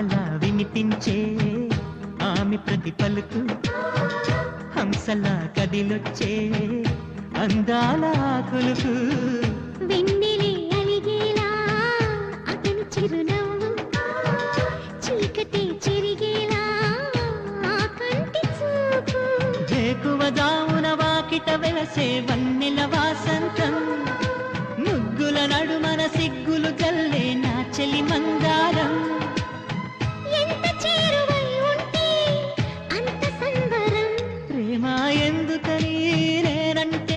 మాటలా వినిపించే ఆమె ప్రతి పలుకు హంసలా కదిలొచ్చే అందాల కొలుకు వెలసే వన్నెల వాసంతం. ముగ్గుల నడుమన సిగ్గులు కల్లే నా చలి మందారం.